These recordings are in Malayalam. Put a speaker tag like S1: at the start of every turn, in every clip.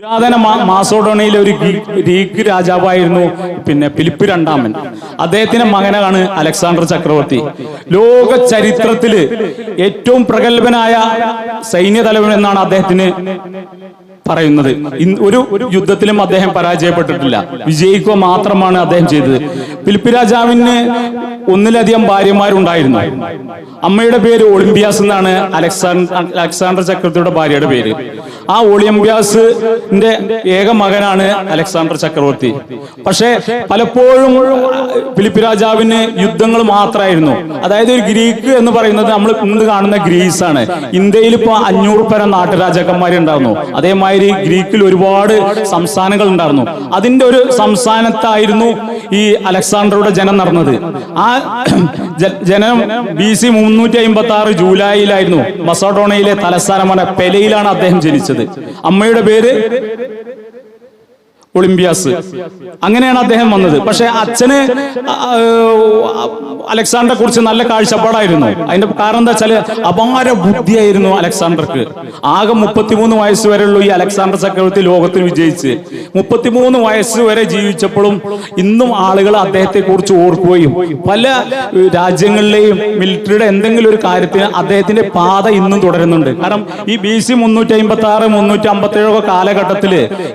S1: പുരാതന മാസോഡോണിയിലെ ഒരു ഗ്രീ- ഗ്രീക്ക് രാജാവായിരുന്നു പിന്നെ ഫിലിപ്പ് രണ്ടാമൻ. അദ്ദേഹത്തിന്റെ മകനാണ് അലക്സാണ്ടർ ചക്രവർത്തി. ലോക ചരിത്രത്തിൽ ഏറ്റവും പ്രഗത്ഭനായ സൈന്യ തലവൻ എന്നാണ് അദ്ദേഹത്തിന് പറയുന്നത്. ഒരു യുദ്ധത്തിലും അദ്ദേഹം പരാജയപ്പെട്ടിട്ടില്ല. വിജയിക്കുക മാത്രമാണ് അദ്ദേഹം ചെയ്തത്. ഫിലിപ്പ് രാജാവിന് ഒന്നിലധികം ഭാര്യമാരുണ്ടായിരുന്നു. അമ്മയുടെ പേര് ഒളിമ്പിയാസ് എന്നാണ് അലക്സാണ്ടർ അലക്സാണ്ടർ ചക്രവർത്തിയുടെ ഭാര്യയുടെ പേര്. ആ ഒളിമ്പിയാസിന്റെ ഏക മകനാണ് അലക്സാണ്ടർ ചക്രവർത്തി. പക്ഷെ പലപ്പോഴും ഫിലിപ്പ് രാജാവിന് യുദ്ധങ്ങൾ മാത്രമായിരുന്നു. അതായത് ഒരു ഗ്രീക്ക് എന്ന് പറയുന്നത് നമ്മൾ ഇന്ന് കാണുന്ന ഗ്രീസ് ആണ് ഇന്ത്യയിൽ ഇപ്പൊ അഞ്ഞൂറ് പരം നാട്ടുരാജാക്കന്മാരുണ്ടായിരുന്നു അതേമാതിരി ഗ്രീക്കിൽ ഒരുപാട് സംസ്ഥാനങ്ങൾ ഉണ്ടായിരുന്നു. അതിന്റെ ഒരു സംസ്ഥാനത്തായിരുന്നു ഈ അലക്സാണ്ടറുടെ ജനം നടന്നത്. ആ ജനം ബി സി മുന്നൂറ്റി അമ്പത്തി ആറ് ജൂലൈയിലായിരുന്നു മസോഡോണയിലെ തലസ്ഥാനമാണ് പെലയിലാണ് അദ്ദേഹം ജനിച്ചത്. അമ്മയുടെ പേര്? ഒളിമ്പിയാസ്. അങ്ങനെയാണ് അദ്ദേഹം വന്നത്. പക്ഷെ അച്ഛന് അലക്സാണ്ടറെ കുറിച്ച് നല്ല കാഴ്ചപ്പാടായിരുന്നു. അതിന്റെ കാരണം എന്താ വെച്ചാൽ അപാര ബുദ്ധിയായിരുന്നു അലക്സാണ്ടർക്ക്. ആകെ മുപ്പത്തിമൂന്ന് വയസ്സ് വരെയുള്ള ഈ അലക്സാണ്ടർ ചക്രവർത്തി ലോകത്തിൽ വിജയിച്ച്. മുപ്പത്തിമൂന്ന് വയസ്സ് വരെ ജീവിച്ചപ്പോഴും ഇന്നും ആളുകൾ അദ്ദേഹത്തെ കുറിച്ച് ഓർക്കുകയും പല രാജ്യങ്ങളിലെയും മിലിറ്ററിയുടെ എന്തെങ്കിലും ഒരു കാര്യത്തിന് അദ്ദേഹത്തിന്റെ പാത ഇന്നും തുടരുന്നുണ്ട്. കാരണം ഈ ബി സി മുന്നൂറ്റി അമ്പത്തി ആറ് മുന്നൂറ്റി അമ്പത്തി ഏഴോ കാലഘട്ടത്തിൽ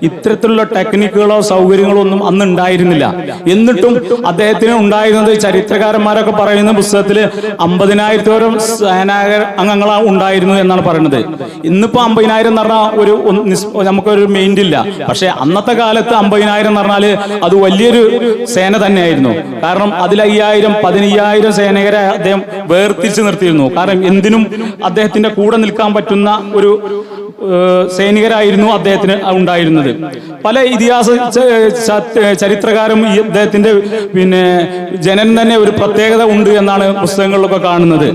S1: ഇത്തരത്തിലുള്ള ടെക്നിക്കുകളോ സൗകര്യങ്ങളോ ഒന്നും അന്ന് ഉണ്ടായിരുന്നില്ല എന്നിട്ടും അദ്ദേഹത്തിന് ഉണ്ടായിരുന്നത് ചരിത്രകാരന്മാരൊക്കെ പറയുന്ന പുസ്തകത്തിൽ അമ്പതിനായിരത്തോളം സേനാക അംഗങ്ങളാ ഉണ്ടായിരുന്നു എന്നാണ് പറയുന്നത്. ഇന്നിപ്പോ അമ്പതിനായിരം എന്ന് പറഞ്ഞാൽ ഒരു നമുക്കൊരു മെയിൻ ഇല്ല. പക്ഷെ അന്നത്തെ കാലത്ത് അമ്പതിനായിരം എന്ന് പറഞ്ഞാൽ അത് വലിയൊരു സേന തന്നെയായിരുന്നു. കാരണം അതിൽ അയ്യായിരം പതിനയ്യായിരം സേനകരെ അദ്ദേഹം വേർതിരിച്ച് നിർത്തിയിരുന്നു. കാരണം എന്തിനും അദ്ദേഹത്തിന്റെ കൂടെ നിൽക്കാൻ പറ്റുന്ന ഒരു സൈനികരായിരുന്നു അദ്ദേഹത്തിന് ഉണ്ടായിരുന്നത്. പല ഇതിഹാസ ചരിത്രകാരും ഈ അദ്ദേഹത്തിന്റെ പിന്നെ ജനനം തന്നെ ഒരു പ്രത്യേകത ഉണ്ട് എന്നാണ് പുസ്തകങ്ങളിലൊക്കെ കാണുന്നത്.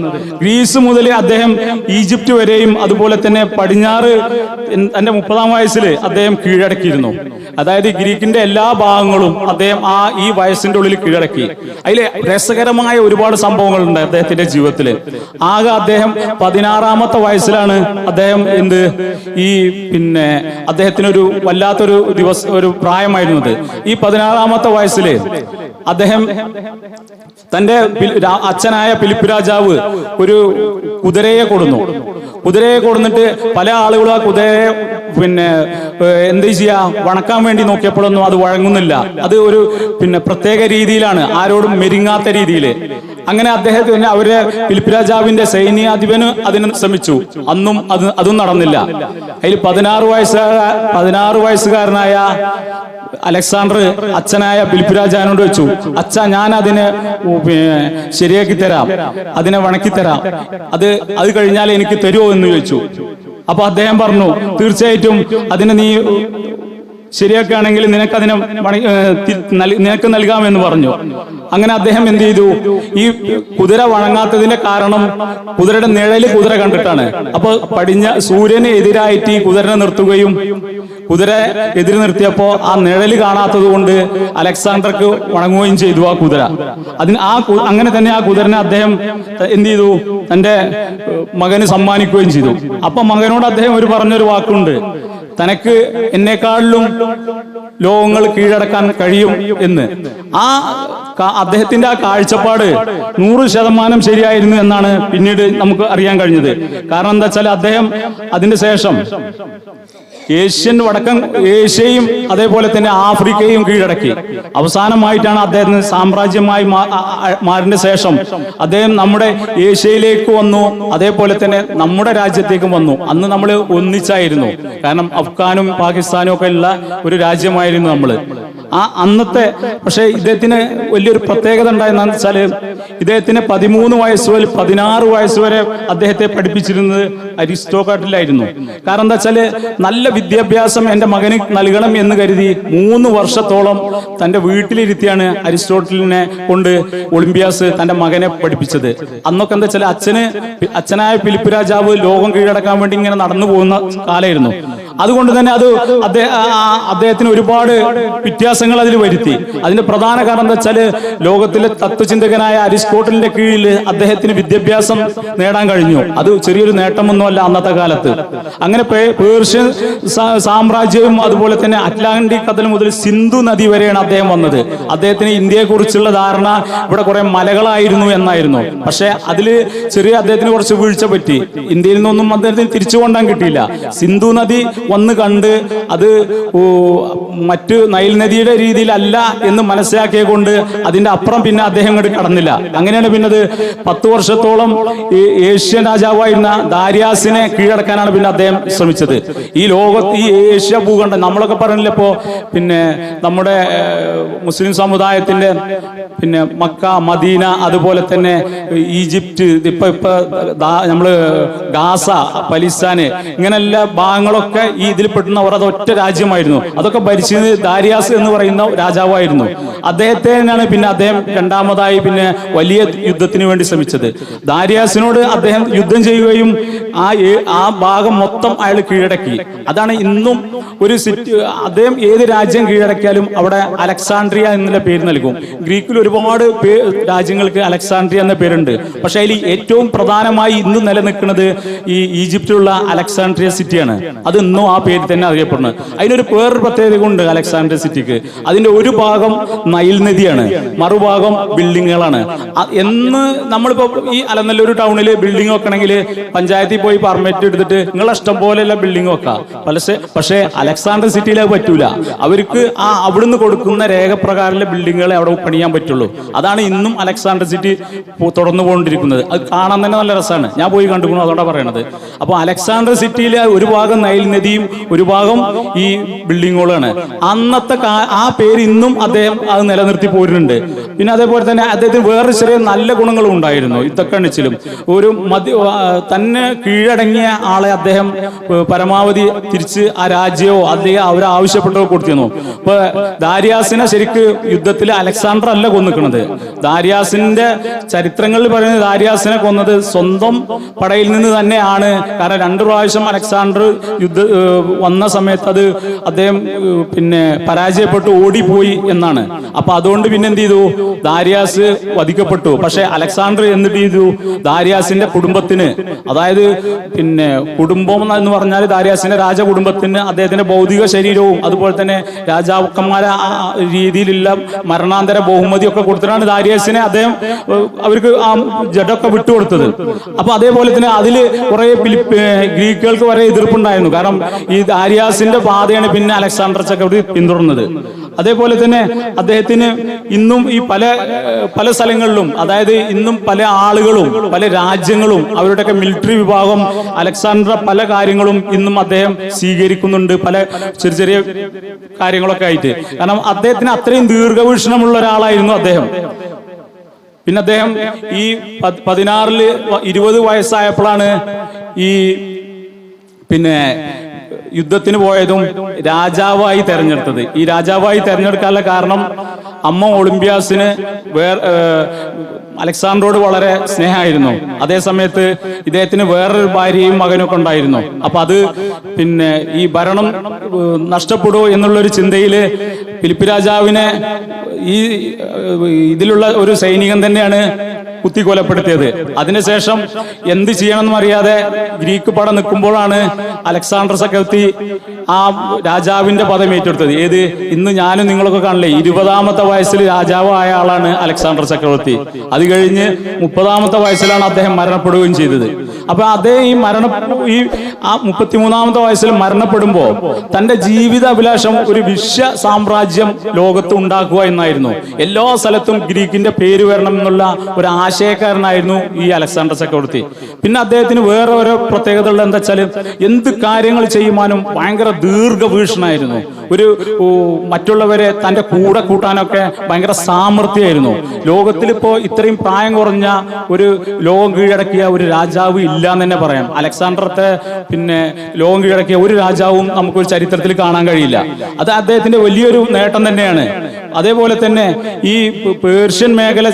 S1: ഗ്രീസ് മുതൽ അദ്ദേഹം ഈജിപ്റ്റ് വരെയും അതുപോലെ തന്നെ പടിഞ്ഞാറ് തന്റെ മുപ്പതാം വയസ്സിൽ അദ്ദേഹം കീഴടക്കിയിരുന്നു. അതായത് ഗ്രീക്കിന്റെ എല്ലാ ഭാഗങ്ങളും അദ്ദേഹം ആ ഈ വയസ്സിന്റെ ഉള്ളിൽ കീഴടക്കി. അതിലെ രസകരമായ ഒരുപാട് സംഭവങ്ങളുണ്ട് അദ്ദേഹത്തിന്റെ ജീവിതത്തിൽ ആകെ അദ്ദേഹം പതിനാറാമത്തെ വയസ്സിലാണ് അദ്ദേഹം എന്ത് ഈ പിന്നെ അദ്ദേഹത്തിനൊരു വല്ലാത്തൊരു ദിവസം ഒരു പ്രായമായിരുന്നത് ഈ പതിനാറാമത്തെ വയസ്സിൽ അദ്ദേഹം തന്റെ അച്ഛനായ പിലിപ്പ് രാജാവ് ഒരു കുതിരയെ കൊടുന്നു കുതിരയെ കൊടുന്നിട്ട് പല ആളുകളും ആ കുതിരയെ പിന്നെ എന്ത് ചെയ്യാ? വണക്കാൻ വേണ്ടി നോക്കിയപ്പോഴൊന്നും അത് വഴങ്ങുന്നില്ല. അത് ഒരു പിന്നെ പ്രത്യേക രീതിയിലാണ്. ആരോടും മെരിങ്ങാത്ത രീതിയിൽ അങ്ങനെ അദ്ദേഹത്തിന് അവരെ ഫിലിപ്പ് രാജാവിന്റെ സൈന്യാധിപന് അതിന് ശ്രമിച്ചു. അന്നും അത് അതും നടന്നില്ല. അതിൽ പതിനാറ് വയസ്സ് പതിനാറ് വയസ്സുകാരനായ അലക്സാണ്ടർ അച്ഛനായ ഫിലിപ്പ് രാജാവിനോട് വെച്ചു അച്ഛ ഞാൻ അതിനെ ശരിയാക്കി തരാം. അതിനെ വണക്കി തരാം. അത് അത് കഴിഞ്ഞാൽ എനിക്ക് തരുമോ എന്ന് ചോദിച്ചു. അപ്പൊ അദ്ദേഹം പറഞ്ഞു തീർച്ചയായിട്ടും അതിനെ നീ ശരിയാക്കുകയാണെങ്കിൽ നിനക്ക് അതിനെ വണ- ഏ, തി- നൽ- നിനക്ക് നൽകാമെന്ന് പറഞ്ഞു. അങ്ങനെ അദ്ദേഹം എന്ത് ചെയ്തു? ഈ കുതിര വഴങ്ങാത്തതിന്റെ കാരണം കുതിരയുടെ നിഴൽ കുതിര കണ്ടിട്ടാണ്. അപ്പൊ പടിഞ്ഞ സൂര്യന് എതിരായിട്ട് ഈ കുതിരനെ നിർത്തുകയും കുതിര എതിര് നിർത്തിയപ്പോ ആ നിഴൽ കാണാത്തത് കൊണ്ട് അലക്സാണ്ടർക്ക് വണങ്ങുകയും ചെയ്തു ആ കുതിര. അതിന് ആ അങ്ങനെ തന്നെ ആ കുതിരനെ അദ്ദേഹം എന്ത് ചെയ്തു? തന്റെ മകന് സമ്മാനിക്കുകയും ചെയ്തു. അപ്പൊ മകനോട് അദ്ദേഹം ഒരു പറഞ്ഞൊരു വാക്കുണ്ട്. തനക്ക് എന്നെക്കാളിലും ലോകങ്ങൾ കീഴടക്കാൻ കഴിയും എന്ന്. ആ അദ്ദേഹത്തിന്റെ ആ കാഴ്ചപ്പാട് നൂറ് ശതമാനം ശരിയായിരുന്നു എന്നാണ് പിന്നീട് നമുക്ക് അറിയാൻ കഴിഞ്ഞത്. കാരണം എന്താ വെച്ചാൽ അദ്ദേഹം അതിന്റെ ശേഷം ഏഷ്യൻ വടക്കൻ ഏഷ്യയും അതേപോലെ തന്നെ ആഫ്രിക്കയും കീഴടക്കി. അവസാനമായിട്ടാണ് അദ്ദേഹത്തിന് സാമ്രാജ്യമായി മാ- ആ- ആ- മാറിന്റെ ശേഷം അദ്ദേഹം നമ്മുടെ ഏഷ്യയിലേക്ക് വന്നു അതേപോലെ തന്നെ നമ്മുടെ രാജ്യത്തേക്കും വന്നു. അന്ന് നമ്മൾ ഒന്നിച്ചായിരുന്നു. കാരണം അഫ്ഗാനും പാകിസ്ഥാനും ഒക്കെ ഉള്ള ഒരു രാജ്യമായിരുന്നു നമ്മൾ ആ അന്നത്തെ പക്ഷേ ഇദ്ദേഹത്തിന് വലിയൊരു പ്രത്യേകത ഉണ്ടായെന്നു വെച്ചാൽ ഇദ്ദേഹത്തിന് പതിമൂന്ന് വയസ്സ് മുതൽ പതിനാറ് വയസ്സ് വരെ അദ്ദേഹത്തെ പഠിപ്പിച്ചിരുന്നത് അരിസ്റ്റോക്കാട്ടിലായിരുന്നു കാരണം എന്താ വെച്ചാൽ നല്ല വിദ്യാഭ്യാസം എന്റെ മകന് നൽകണം എന്ന് കരുതി മൂന്ന് വർഷത്തോളം തന്റെ വീട്ടിലിരുത്തിയാണ് അരിസ്റ്റോട്ടലിനെ കൊണ്ട് ഒളിമ്പിയാസ് തന്റെ മകനെ പഠിപ്പിച്ചത്. അന്നൊക്കെ എന്താ വെച്ചാൽ അച്ഛന് അച്ഛനായ ഫിലിപ്പ് രാജാവ് ലോകം കീഴടക്കാൻ വേണ്ടി ഇങ്ങനെ നടന്നു പോകുന്ന കാലമായിരുന്നു. അതുകൊണ്ട് തന്നെ അത് അദ്ദേഹത്തിന് ഒരുപാട് വ്യത്യാസങ്ങൾ അതിൽ വരുത്തി. അതിന്റെ പ്രധാന കാരണം എന്താ വെച്ചാൽ ലോകത്തിലെ തത്വചിന്തകനായ അരിസ്റ്റോട്ടലിന്റെ കീഴിൽ അദ്ദേഹത്തിന് വിദ്യാഭ്യാസം നേടാൻ കഴിഞ്ഞു. അത് ചെറിയൊരു നേട്ടമൊന്നുമല്ല അന്നത്തെ കാലത്ത്. അങ്ങനെ പേർഷ്യൻ സാമ്രാജ്യവും അതുപോലെ തന്നെ അറ്റ്ലാന്റിക് കടൽ മുതൽ സിന്ധു നദി വരെയാണ് അദ്ദേഹം വന്നത്. അദ്ദേഹത്തിന് ഇന്ത്യയെ കുറിച്ചുള്ള ധാരണ ഇവിടെ കുറെ മലകളായിരുന്നു എന്നായിരുന്നു. പക്ഷെ അതിൽ ചെറിയ അദ്ദേഹത്തിന് കുറച്ച് വീഴ്ച പറ്റി. ഇന്ത്യയിൽ നിന്നൊന്നും അദ്ദേഹത്തിന് തിരിച്ചു കൊണ്ടാൻ കിട്ടിയില്ല. സിന്ധു നദി വന്ന് കണ്ട് അത് മറ്റു നൈൽ നദിയുടെ രീതിയിലല്ല എന്ന് മനസ്സിലാക്കിയ കൊണ്ട് അതിന്റെ അപ്പുറം പിന്നെ അദ്ദേഹം ഇങ്ങോട്ട് കടന്നില്ല. അങ്ങനെയാണ് പിന്നെ അത് പത്ത് വർഷത്തോളം ഈ ഏഷ്യൻ രാജാവായിരുന്ന ദാരിയാസിനെ കീഴടക്കാനാണ് പിന്നെ അദ്ദേഹം ശ്രമിച്ചത്. ഈ ലോകത്ത് ഈ ഏഷ്യ ഭൂഖണ്ഡം നമ്മളൊക്കെ പറഞ്ഞില്ല ഇപ്പോ പിന്നെ നമ്മുടെ മുസ്ലിം സമുദായത്തിന്റെ പിന്നെ മക്ക മദീന അതുപോലെ തന്നെ ഈജിപ്റ്റ് ഇപ്പൊ ഇപ്പൊ നമ്മൾ ഗാസ പലിസ്ഥാന് ഇങ്ങനെയുള്ള ഭാഗങ്ങളൊക്കെ ഈ ഇതിൽ പെട്ടുന്നവർ അത് ഒറ്റ രാജ്യമായിരുന്നു. അതൊക്കെ ഭരിച്ചത് ദാരിയാസ് എന്ന് പറയുന്ന രാജാവായിരുന്നു. അദ്ദേഹത്തെ തന്നെയാണ് പിന്നെ അദ്ദേഹം രണ്ടാമതായി പിന്നെ വലിയ യുദ്ധത്തിന് വേണ്ടി ശ്രമിച്ചത്. ദാരിയാസിനോട് അദ്ദേഹം യുദ്ധം ചെയ്യുകയും ആ ആ ഭാഗം മൊത്തം അയാൾ കീഴടക്കി. അതാണ് ഇന്നും ഒരു സിറ്റി അദ്ദേഹം ഏത് രാജ്യം കീഴടക്കിയാലും അവിടെ അലക്സാണ്ട്രിയ എന്നുള്ള പേര് നൽകും. ഗ്രീക്കിൽ ഒരുപാട് രാജ്യങ്ങൾക്ക് അലക്സാണ്ട്രിയ എന്ന പേരുണ്ട്. പക്ഷേ അതിൽ ഏറ്റവും പ്രധാനമായി ഇന്ന് നിലനിൽക്കുന്നത് ഈ ഈജിപ്തിലുള്ള അലക്സാണ്ട്രിയ സിറ്റിയാണ്. അത് ഇന്നും ആ പേര് തന്നെ അറിയപ്പെടുന്നത്. അതിനൊരു വേറൊരു പ്രത്യേകത ഉണ്ട് അലക്സാണ്ട്രിയ സിറ്റിക്ക്. അതിന്റെ ഒരു ഭാഗം നൈൽ നദിയാണ്. മറുഭാഗം ബിൽഡിങ്ങുകളാണ്. എന്ന് നമ്മളിപ്പോ ഈ അലനല്ലൂർ ടൗണിൽ ബിൽഡിംഗ് വെക്കണമെങ്കിൽ പഞ്ചായത്തിൽ പോയി പെർമിറ്റ് എടുത്തിട്ട് നിങ്ങളെ ഇഷ്ടം പോലെയുള്ള ബിൽഡിംഗ് വെക്കാം. പക്ഷേ പക്ഷേ അലക്സാണ്ടർ സിറ്റിയിൽ അത് പറ്റൂല. അവർക്ക് ആ അവിടുന്ന് കൊടുക്കുന്ന രേഖപ്രകാരമുള്ള ബിൽഡിങ്ങുകളെ അവിടെ പണിയാൻ പറ്റുള്ളൂ. അതാണ് ഇന്നും അലക്സാണ്ടർ സിറ്റി തുടർന്നു പോകൊണ്ടിരിക്കുന്നത് അത് കാണാൻ തന്നെ നല്ല രസമാണ്. ഞാൻ പോയി കണ്ടുപോകണം അതോടെ പറയണത്. അപ്പോൾ അലക്സാണ്ടർ സിറ്റിയിലെ ഒരു ഭാഗം നൈൽ നദിയും ഒരു ഭാഗം ഈ ബിൽഡിങ്ങുകളാണ്. അന്നത്തെ ആ പേര് ഇന്നും അദ്ദേഹം അത് നിലനിർത്തി പോരുന്നുണ്ട്. പിന്നെ അതേപോലെ തന്നെ അദ്ദേഹത്തിന് വേറെ ചെറിയ നല്ല ഗുണങ്ങളും ഉണ്ടായിരുന്നു. യുദ്ധക്കണിച്ചിലും ഒരു മതി തന്നെ കീഴടങ്ങിയ ആളെ അദ്ദേഹം പരമാവധി തിരിച്ച് ആ രാജ്യമോ അല്ലെങ്കിൽ അവർ ആവശ്യപ്പെട്ടോ കൊടുത്തിരുന്നു ഇപ്പൊ ദാരിയാസിനെ ശരിക്ക് യുദ്ധത്തിൽ അലക്സാണ്ടർ അല്ല കൊന്നിക്കണത്. ദാരിയാസിന്റെ ചരിത്രങ്ങളിൽ പറയുന്നത് ദാരിയാസിനെ കൊന്നത് സ്വന്തം പടയിൽ നിന്ന് തന്നെയാണ്. കാരണം രണ്ടു പ്രാവശ്യം അലക്സാണ്ടർ യുദ്ധ വന്ന സമയത്ത് അത് അദ്ദേഹം പിന്നെ പരാജയപ്പെട്ടു ഓടിപ്പോയി എന്നാണ്. അപ്പൊ അതുകൊണ്ട് പിന്നെ എന്ത് ചെയ്തു? ദാരിയാസ് വധിക്കപ്പെട്ടു. പക്ഷെ അലക്സാണ്ടർ എന്നിട്ട് ചെയ്തു? ദാരിയാസിന്റെ കുടുംബത്തിന് അതായത് പിന്നെ കുടുംബം എന്ന് പറഞ്ഞാൽ ദാരിയാസിന്റെ രാജകുടുംബത്തിന് അദ്ദേഹത്തിന്റെ ഭൗതിക ശരീരവും അതുപോലെ തന്നെ രാജാക്കന്മാരെ രീതിയിലുള്ള മരണാന്തര ബഹുമതിയൊക്കെ കൊടുത്തിട്ടാണ് ദാരിയസിനെ അദ്ദേഹം അവർക്ക് ആ ജഡൊക്കെ വിട്ടുകൊടുത്തത്. അപ്പൊ അതേപോലെ തന്നെ അതിൽ കുറെ ഗ്രീക്കുകൾക്ക് വരെ എതിർപ്പുണ്ടായിരുന്നു. കാരണം ഈ ദാരിയാസിന്റെ പാതയാണ് പിന്നെ അലക്സാണ്ടർ ചക്രവർത്തി പിന്തുടർന്നത്. അതേപോലെ തന്നെ അദ്ദേഹത്തിന് ഇന്നും ഈ പല പല സ്ഥലങ്ങളിലും അതായത് ഇന്നും പല ആളുകളും പല രാജ്യങ്ങളും അവരുടെയൊക്കെ മിലിറ്ററി വിഭാഗം അലക്സാണ്ടർ പല കാര്യങ്ങളും ഇന്നും അദ്ദേഹം സ്വീകരിക്കുന്നുണ്ട് പല ചെറിയ ചെറിയ കാര്യങ്ങളൊക്കെ ആയിട്ട്. കാരണം അദ്ദേഹത്തിന് അത്രയും ദീർഘവീക്ഷണമുള്ള ഒരാളായിരുന്നു അദ്ദേഹം. പിന്നെ അദ്ദേഹം ഈ പതിനാറിൽ ഇരുപത് വയസ്സായപ്പോഴാണ് ഈ പിന്നെ യുദ്ധത്തിന് പോയതും രാജാവായി തെരഞ്ഞെടുത്തത്. ഈ രാജാവായി തെരഞ്ഞെടുക്കാനുള്ള കാരണം അമ്മ ഒളിമ്പ്യാസിന് വേർ അലക്സാണ്ടറോട് വളരെ സ്നേഹമായിരുന്നു. അതേ സമയത്ത് ഇദ്ദേഹത്തിന് വേറൊരു ഭാര്യയും മകനൊക്കെ ഉണ്ടായിരുന്നു. അപ്പൊ അത് പിന്നെ ഈ ഭരണം നഷ്ടപ്പെടുമോ എന്നുള്ളൊരു ചിന്തയിൽ ഫിലിപ്പ് രാജാവിനെ ഈ ഇതിലുള്ള ഒരു സൈനികൻ തന്നെയാണ് കുത്തിക്കൊലപ്പെടുത്തിയത്. അതിനുശേഷം എന്ത് ചെയ്യണമെന്നും അറിയാതെ ഗ്രീക്ക് പടം നിൽക്കുമ്പോഴാണ് അലക്സാണ്ടർ ചക്രവർത്തി ആ രാജാവിന്റെ പദം ഏറ്റെടുത്തത്. ഏത്? ഇന്ന് ഞാനും നിങ്ങളൊക്കെ കാണില്ലേ? ഇരുപതാമത്തെ വയസ്സിൽ രാജാവായ ആളാണ് അലക്സാണ്ടർ ചക്രവർത്തി അത് കഴിഞ്ഞ് മുപ്പതാമത്തെ വയസ്സിലാണ് അദ്ദേഹം മരണപ്പെടുകയും ചെയ്തത്. അപ്പൊ അതേ ഈ മരണ ഈ ആ മുപ്പത്തിമൂന്നാമത്തെ വയസ്സിൽ മരണപ്പെടുമ്പോ തന്റെ ജീവിത അഭിലാഷം ഒരു വിശ്വ സാമ്രാജ്യം ലോകത്ത് ഉണ്ടാക്കുക എന്നായിരുന്നു. എല്ലാ സ്ഥലത്തും ഗ്രീക്കിന്റെ പേര് വരണം എന്നുള്ള ഒരു ആശയക്കാരനായിരുന്നു ഈ അലക്സാണ്ടർ ചക്രവർത്തി. പിന്നെ അദ്ദേഹത്തിന് വേറെ ഓരോ പ്രത്യേകതകൾ എന്താ വെച്ചാൽ എന്ത് കാര്യങ്ങൾ ചെയ്യുവാനും ഭയങ്കര ദീർഘവീക്ഷണായിരുന്നു. ഒരു മറ്റുള്ളവരെ തന്റെ കൂടെ കൂട്ടാനൊക്കെ ഭയങ്കര സാമർഥ്യമായിരുന്നു. ലോകത്തിലിപ്പോ ഇത്രയും പ്രായം കുറഞ്ഞ ഒരു ലോകം കീഴടക്കിയ ഒരു രാജാവ് ഇല്ല എന്ന് തന്നെ പറയാം. അലക്സാണ്ടറത്തെ പിന്നെ ലോകം കീഴടക്കിയ ഒരു രാജാവും നമുക്ക് ഒരു ചരിത്രത്തിൽ കാണാൻ കഴിയില്ല. അത് അദ്ദേഹത്തിന്റെ വലിയൊരു നേട്ടം തന്നെയാണ്. അതേപോലെ തന്നെ ഈ പേർഷ്യൻ മേഖല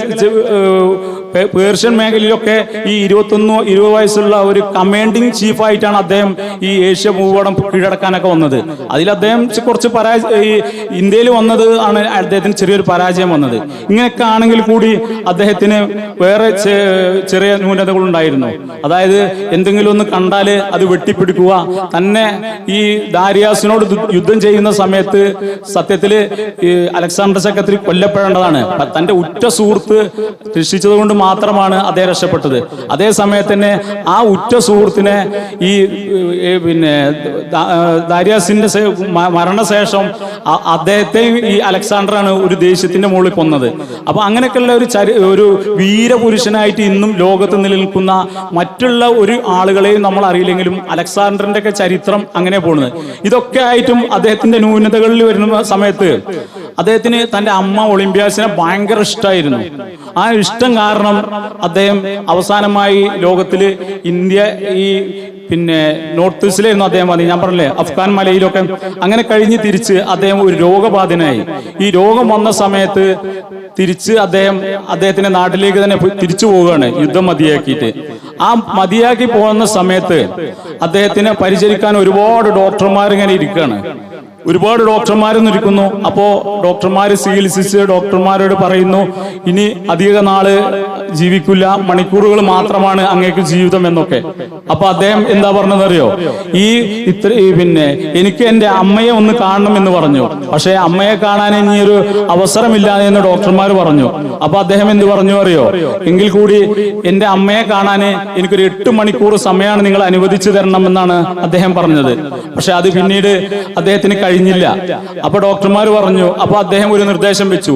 S1: പേർഷ്യൻ മേഖലയിലൊക്കെ ഈ ഇരുപത്തൊന്ന് ഇരുപത് വയസ്സുള്ള ഒരു കമാൻഡിങ് ചീഫായിട്ടാണ് അദ്ദേഹം ഈ ഏഷ്യ ഭൂപടം കീഴടക്കാനൊക്കെ വന്നത്. അതിൽ അദ്ദേഹം കുറച്ച് പരാജയം ഈ ഇന്ത്യയിൽ വന്നത് ആണ് അദ്ദേഹത്തിന് ചെറിയൊരു പരാജയം വന്നത്. ഇങ്ങനെയൊക്കെ ആണെങ്കിൽ കൂടി അദ്ദേഹത്തിന് വേറെ ചെറിയ ന്യൂനതകൾ ഉണ്ടായിരുന്നു. അതായത് എന്തെങ്കിലും ഒന്ന് കണ്ടാൽ അത് വെട്ടിപ്പിടിക്കുക. തന്നെ ഈ ദാരിയാസിനോട് യുദ്ധം ചെയ്യുന്ന സമയത്ത് സത്യത്തിൽ അലക്സാണ്ടർ സെക്രട്ടറി കൊല്ലപ്പെടേണ്ടതാണ്. തന്റെ ഉറ്റ സുഹൃത്ത് രക്ഷിച്ചത് കൊണ്ട് മാത്രമാണ് അദ്ദേഹം രക്ഷപ്പെട്ടത്. അതേ സമയത്ത് തന്നെ ആ ഉറ്റ സുഹൃത്തിനെ ഈ പിന്നെ ദാരിയാസിന്റെ മരണശേഷം അദ്ദേഹത്തെ ഈ അലക്സാണ്ടറാണ് ഒരു ദേശത്തിന്റെ മുകളിൽ കൊന്നത്. അപ്പൊ അങ്ങനെയൊക്കെയുള്ള ഒരു ചരി ഒരു വീരപുരുഷനായിട്ട് ഇന്നും ലോകത്ത് നിലനിൽക്കുന്ന മറ്റുള്ള ഒരു ആളുകളെയും നമ്മൾ അറിയില്ലെങ്കിലും അലക്സാണ്ടറിന്റെ ഒക്കെ ചരിത്രം അങ്ങനെ പോകുന്നത് ഇതൊക്കെ ആയിട്ടും അദ്ദേഹത്തിന്റെ ന്യൂനതകളിൽ വരുന്ന സമയത്ത് അദ്ദേഹത്തിന് തന്റെ അമ്മ ഒളിമ്പ്യാസിനെ ഭയങ്കര ഇഷ്ടമായിരുന്നു ആ ഇഷ്ടം കാരണം അദ്ദേഹം അവസാനമായി ലോകത്തിൽ ഇന്ത്യ ഈ പിന്നെ നോർത്ത് ഈസ്റ്റിലായിരുന്നു അദ്ദേഹം വന്നത്. ഞാൻ പറഞ്ഞില്ലേ അഫ്ഗാൻ മലയിലൊക്കെ അങ്ങനെ കഴിഞ്ഞ് തിരിച്ച് അദ്ദേഹം ഒരു രോഗബാധിതനായി. ഈ രോഗം വന്ന സമയത്ത് തിരിച്ച് അദ്ദേഹം അദ്ദേഹത്തിന്റെ നാട്ടിലേക്ക് തന്നെ തിരിച്ചു പോവുകയാണ് യുദ്ധം മതിയാക്കിയിട്ട്. ആ മതിയാക്കി പോകുന്ന സമയത്ത് അദ്ദേഹത്തിനെ പരിചരിക്കാൻ ഒരുപാട് ഡോക്ടർമാർ ഇങ്ങനെ ഇരിക്കുകയാണ്. ഒരുപാട് ഡോക്ടർമാർ ഇരിക്കുന്നു. അപ്പോ ഡോക്ടർമാര് ചികിത്സിച്ച് ഡോക്ടർമാരോട് പറയുന്നു ഇനി അധിക നാൾ ജീവിക്കില്ല മണിക്കൂറുകൾ മാത്രമാണ് അങ്ങേക്ക് ജീവിതം എന്നൊക്കെ. അപ്പൊ അദ്ദേഹം എന്താ പറഞ്ഞതറിയോ ഈ ഇത്ര പിന്നെ എനിക്ക് എന്റെ അമ്മയെ ഒന്ന് കാണണം എന്ന് പറഞ്ഞു. പക്ഷെ അമ്മയെ കാണാൻ ഇനി ഒരു അവസരമില്ല എന്ന് ഡോക്ടർമാർ പറഞ്ഞു. അപ്പൊ അദ്ദേഹം എന്ത് പറഞ്ഞു അറിയോ? എങ്കിൽ കൂടി എന്റെ അമ്മയെ കാണാൻ എനിക്കൊരു എട്ട് മണിക്കൂർ സമയമാണ് നിങ്ങൾ അനുവദിച്ചു തരണം എന്നാണ് അദ്ദേഹം പറഞ്ഞത്. പക്ഷെ അത് പിന്നീട് അദ്ദേഹത്തിന് കഴിഞ്ഞില്ല. അപ്പൊ ഡോക്ടർമാർ പറഞ്ഞു അപ്പൊ അദ്ദേഹം ഒരു നിർദ്ദേശം വെച്ചു.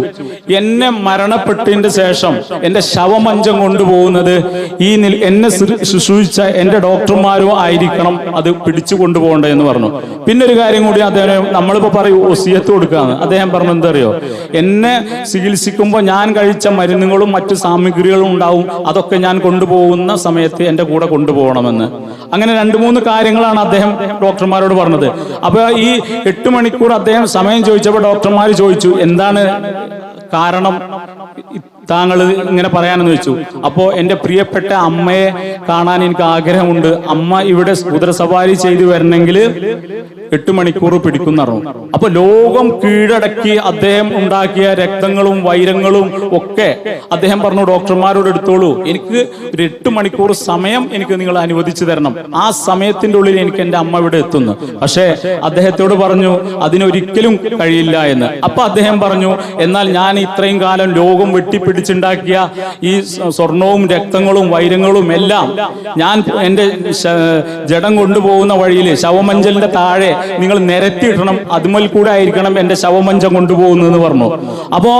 S1: എന്നെ മരണപ്പെട്ടതിന്റെ ശേഷം എന്റെ ശവമഞ്ചം കൊണ്ടുപോകുന്നത്. ഈ എന്നെ ശുശ്രൂ- ശുശ്രൂഷിച്ച എന്റെ ഡോക്ടർമാരും ആയിരിക്കണം അത് പിടിച്ചു കൊണ്ടുപോകേണ്ടത് എന്ന് പറഞ്ഞു. പിന്നെ ഒരു കാര്യം കൂടി അദ്ദേഹം നമ്മളിപ്പോ പറയൂ ഒസിയത്ത് കൊടുക്കാന്ന്. അദ്ദേഹം പറഞ്ഞു എന്തറിയോ? എന്നെ ചികിത്സിക്കുമ്പോൾ ഞാൻ കഴിച്ച മരുന്നുകളും മറ്റു സാമഗ്രികളും ഉണ്ടാവും. അതൊക്കെ ഞാൻ കൊണ്ടുപോകുന്ന സമയത്ത് എന്റെ കൂടെ കൊണ്ടുപോകണമെന്ന്. അങ്ങനെ രണ്ട് മൂന്ന് കാര്യങ്ങളാണ് അദ്ദേഹം ഡോക്ടർമാരോട് പറഞ്ഞത്. അപ്പൊ ഈ എട്ട് മണിക്കൂർ അദ്ദേഹം സമയം ചോദിച്ചപ്പോൾ ഡോക്ടർമാർ ചോദിച്ചു എന്താണ് കാരണം? താങ്കൾ ഇങ്ങനെ പറയാനെന്ന് വെച്ചു. അപ്പോൾ എന്റെ പ്രിയപ്പെട്ട അമ്മയെ കാണാൻ എനിക്ക് ആഗ്രഹമുണ്ട്. അമ്മ ഇവിടെ കുതിരസവാരി ചെയ്തു വരണമെങ്കിൽ എട്ട് മണിക്കൂർ പിടിക്കുന്നറിഞ്ഞു അപ്പൊ ലോകം കീഴടക്കി അദ്ദേഹം ഉണ്ടാക്കിയ രക്തങ്ങളും വൈരങ്ങളും ഒക്കെ അദ്ദേഹം പറഞ്ഞു ഡോക്ടർമാരോട് എടുത്തോളൂ. എനിക്ക് ഒരു എട്ട് മണിക്കൂർ സമയം എനിക്ക് നിങ്ങൾ അനുവദിച്ചു തരണം. ആ സമയത്തിന്റെ ഉള്ളിൽ എനിക്ക് എന്റെ അമ്മ ഇവിടെ എത്തുന്നു. പക്ഷേ അദ്ദേഹത്തോട് പറഞ്ഞു അതിനൊരിക്കലും കഴിയില്ല എന്ന്. അപ്പൊ അദ്ദേഹം പറഞ്ഞു എന്നാൽ ഞാൻ ഇത്രയും കാലം ലോകം വെട്ടിപ്പിടിച്ചുണ്ടാക്കിയ ഈ സ്വ- സ്വർണവും രക്തങ്ങളും വൈരങ്ങളും എല്ലാം ഞാൻ എന്റെ ജഡം കൊണ്ടുപോകുന്ന വഴിയിൽ ശവമഞ്ചലിന്റെ താഴെ നിങ്ങൾ നിരത്തിയിടണം അതുമൽ കൂടെ ആയിരിക്കണം എന്റെ ശവമഞ്ചം കൊണ്ടുപോകുന്നതെന്ന് പറഞ്ഞു. അപ്പോ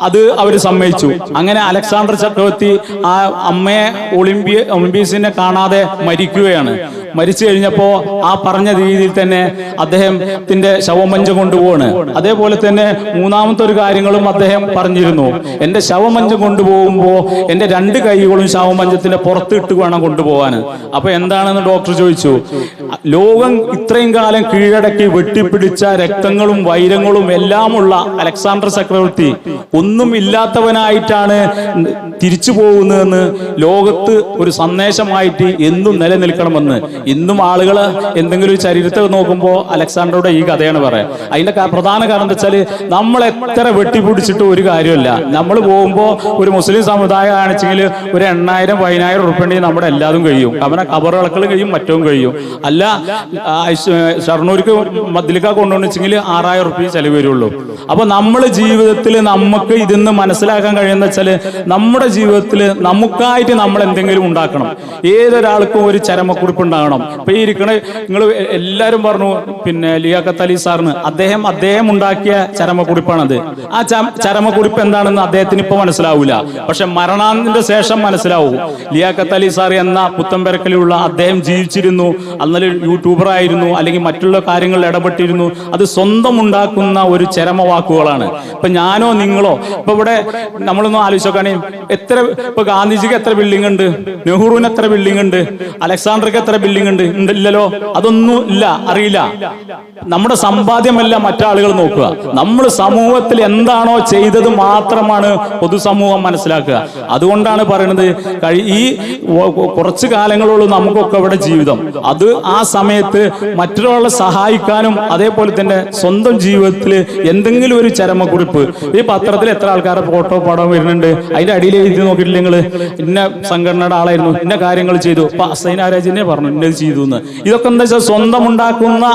S1: അത് അവർ സമ്മതിച്ചു. അങ്ങനെ അലക്സാണ്ടർ ചക്രവർത്തി ആ അമ്മയെ ഒളിമ്പിയ ഒളിമ്പിയസിനെ കാണാതെ മരിക്കുകയാണ്. മരിച്ചു കഴിഞ്ഞപ്പോ ആ പറഞ്ഞ രീതിയിൽ തന്നെ അദ്ദേഹത്തിന്റെ ശവമഞ്ച് കൊണ്ടുപോവാണ്. അതേപോലെ തന്നെ മൂന്നാമത്തെ ഒരു കാര്യങ്ങളും അദ്ദേഹം പറഞ്ഞിരുന്നു. എന്റെ ശവമഞ്ച് കൊണ്ടുപോകുമ്പോ എന്റെ രണ്ട് കൈകളും ശവമഞ്ചത്തിന്റെ പുറത്തിട്ട് വേണം കൊണ്ടുപോകാൻ അപ്പൊ എന്താണെന്ന് ഡോക്ടർ ചോദിച്ചു? ലോകം ഇത്രയും കാലം കീഴടക്കി വെട്ടിപ്പിടിച്ച രക്തങ്ങളും വൈരങ്ങളും എല്ലാമുള്ള അലക്സാണ്ടർ ചക്രവർത്തി ഒന്നും ഇല്ലാത്തവനായിട്ടാണ് തിരിച്ചു പോകുന്നതെന്ന് ലോകത്ത് ഒരു സന്ദേശമായിട്ട് എന്നും നിലനിൽക്കണമെന്ന്. ഇന്നും ആളുകൾ എന്തെങ്കിലും ചരിത്രത്തെ നോക്കുമ്പോൾ അലക്സാണ്ടറുടെ ഈ കഥയാണ് പറയാം. അതിന്റെ പ്രധാന കാരണം എന്താ വെച്ചാൽ നമ്മൾ എത്ര വെട്ടിപ്പിടിച്ചിട്ട് ഒരു കാര്യമില്ല നമ്മൾ പോകുമ്പോൾ ഒരു മുസ്ലിം സമുദായം ആണെച്ചെങ്കിൽ ഒരു എണ്ണായിരം പതിനായിരം ഉറുപ്പിണ്ടി നമ്മുടെ എല്ലാതും കഴിയും. അവനെ കബറിളക്കളും കഴിയും മറ്റവും കഴിയും. അല്ല ഷർണൂർക്ക് മദ്ലിക്ക കൊണ്ടുവന്നെച്ചെങ്കിൽ ആറായിരം ഉറുപ്പ്യ ചെലവ് വരുള്ളൂ. അപ്പൊ നമ്മൾ ജീവിതത്തിൽ നമുക്ക് ഇതിന്ന് മനസ്സിലാക്കാൻ കഴിയുന്ന വെച്ചാൽ നമ്മുടെ ജീവിതത്തിൽ നമുക്കായിട്ട് നമ്മൾ എന്തെങ്കിലും ഉണ്ടാക്കണം. ഏതൊരാൾക്കും ഒരു ചരമക്കുറിപ്പ് ഉണ്ടാകണം. ഇപ്പൊ ഈ ഇരിക്കണ നിങ്ങൾ എല്ലാരും പറഞ്ഞു പിന്നെ ലിയാഖത്ത് അലി സാറിന് അദ്ദേഹം അദ്ദേഹം ഉണ്ടാക്കിയ ചരമക്കുറിപ്പാണത് ആ ചരമക്കുടിപ്പ് എന്താണെന്ന് അദ്ദേഹത്തിന് ഇപ്പൊ മനസ്സിലാവൂല. പക്ഷെ മരണാന്തിന്റെ ശേഷം മനസ്സിലാവും. ലിയാഖത്ത് അലി സാർ എന്ന പുത്തമ്പരക്കലുള്ള അദ്ദേഹം ജീവിച്ചിരുന്നു. അന്നലെ യൂട്യൂബർ ആയിരുന്നു അല്ലെങ്കിൽ മറ്റുള്ള കാര്യങ്ങളിൽ ഇടപെട്ടിരുന്നു. അത് സ്വന്തം ഉണ്ടാക്കുന്ന ഒരു ചരമ വാക്കുകളാണ് ഇപ്പൊ ഞാനോ നിങ്ങളോ ഇപ്പൊ ഇവിടെ നമ്മളൊന്നും ആലോചിച്ചോക്കാണെങ്കിൽ എത്ര ഇപ്പൊ ഗാന്ധിജിക്ക് എത്ര ബിൽഡിംഗ് ഉണ്ട്? നെഹ്റുവിന് എത്ര ബിൽഡിംഗ് ഉണ്ട്? അലക്സാണ്ടർക്ക് എത്ര ബിൽഡിംഗ് മാർക്കറ്റിംഗ് ഉണ്ട് ഉണ്ടല്ലോ അതൊന്നും ഇല്ല. അറിയില്ല. നമ്മുടെ സമ്പാദ്യമല്ല മറ്റാളുകൾ നോക്കുക. നമ്മൾ സമൂഹത്തിൽ എന്താണോ ചെയ്തത് മാത്രമാണ് പൊതുസമൂഹം മനസ്സിലാക്കുക. അതുകൊണ്ടാണ് പറയുന്നത് ഈ കുറച്ച് കാലങ്ങളുള്ളൂ നമുക്കൊക്കെ ഇവിടെ ജീവിതം. അത് ആ സമയത്ത് മറ്റൊരാളെ സഹായിക്കാനും അതേപോലെ തന്നെ സ്വന്തം ജീവിതത്തിൽ എന്തെങ്കിലും ഒരു ചരമക്കുറിപ്പ്. ഈ പത്രത്തിൽ എത്ര ആൾക്കാരുടെ ഫോട്ടോ പടം വരുന്നുണ്ട്? അതിന്റെ അടിയിൽ എഴുതി നോക്കിയിട്ടില്ല നിങ്ങൾ ഇന്ന സംഘടനയുടെ ആളായിരുന്നു. ഇന്ന കാര്യങ്ങൾ ചെയ്തു. അപ്പൊ അസൈൻ ആരാജിനെ പറഞ്ഞു. ഇന്നത് ചെയ്തു എന്ന് ഇതൊക്കെ എന്താ വെച്ചാൽ സ്വന്തം ഉണ്ടാക്കുന്ന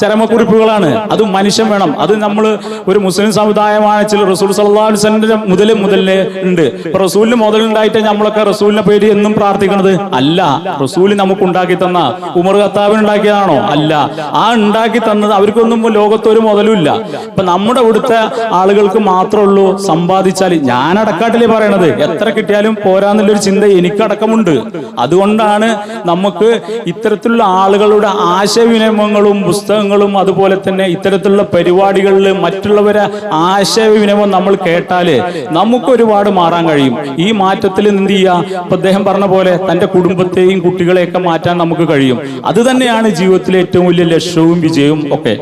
S1: ചരമക്കുറിപ്പുകളാണ്. അത് മനുഷ്യൻ വേണം. അത് നമ്മൾ ഒരു മുസ്ലിം സമുദായമാണ്. ചില റസൂൽ സല്ലാസ്ലിന്റെ മുതൽ മുതലേ ഉണ്ട്. ഇപ്പൊ റസൂലിന് മുതലുണ്ടായിട്ട് നമ്മളൊക്കെ റസൂലിനെ പേര് എന്നും പ്രാർത്ഥിക്കണത് അല്ല. റസൂൽ നമുക്ക് ഉണ്ടാക്കി തന്ന ഉമർ ഖത്താബിന് ഉണ്ടാക്കിയതാണോ? അല്ല. ആ ഉണ്ടാക്കി തന്നത് അവർക്കൊന്നും ലോകത്തൊരു മുതലുമില്ല. ഇപ്പൊ നമ്മുടെ ഇവിടുത്തെ ആളുകൾക്ക് മാത്രമേ ഉള്ളൂ സമ്പാദിച്ചാൽ ഞാൻ അടക്കാട്ടിലേ പറയണത്. എത്ര കിട്ടിയാലും പോരാന്നുള്ളൊരു ചിന്ത എനിക്കടക്കമുണ്ട്. അതുകൊണ്ടാണ് നമുക്ക് ഇത്തരത്തിലുള്ള ആളുകളുടെ ആശയവിനിമയങ്ങളും പുസ്തകങ്ങളും അതുപോലെ തന്നെ ഇത്തരത്തിലുള്ള പരിപാടികളിൽ മറ്റുള്ളവരെ ആശയവിനിമയം നമ്മൾ കേട്ടാൽ നമുക്ക് ഒരുപാട് മാറാൻ കഴിയും. ഈ മാറ്റത്തിൽ എന്ത് ചെയ്യുക ഇപ്പൊ അദ്ദേഹം പറഞ്ഞ പോലെ തന്റെ കുടുംബത്തെയും കുട്ടികളെയൊക്കെ മാറ്റാൻ നമുക്ക് കഴിയും. അത് തന്നെയാണ് ജീവിതത്തിലെ ഏറ്റവും വലിയ ലക്ഷ്യവും വിജയവും ഒക്കെ.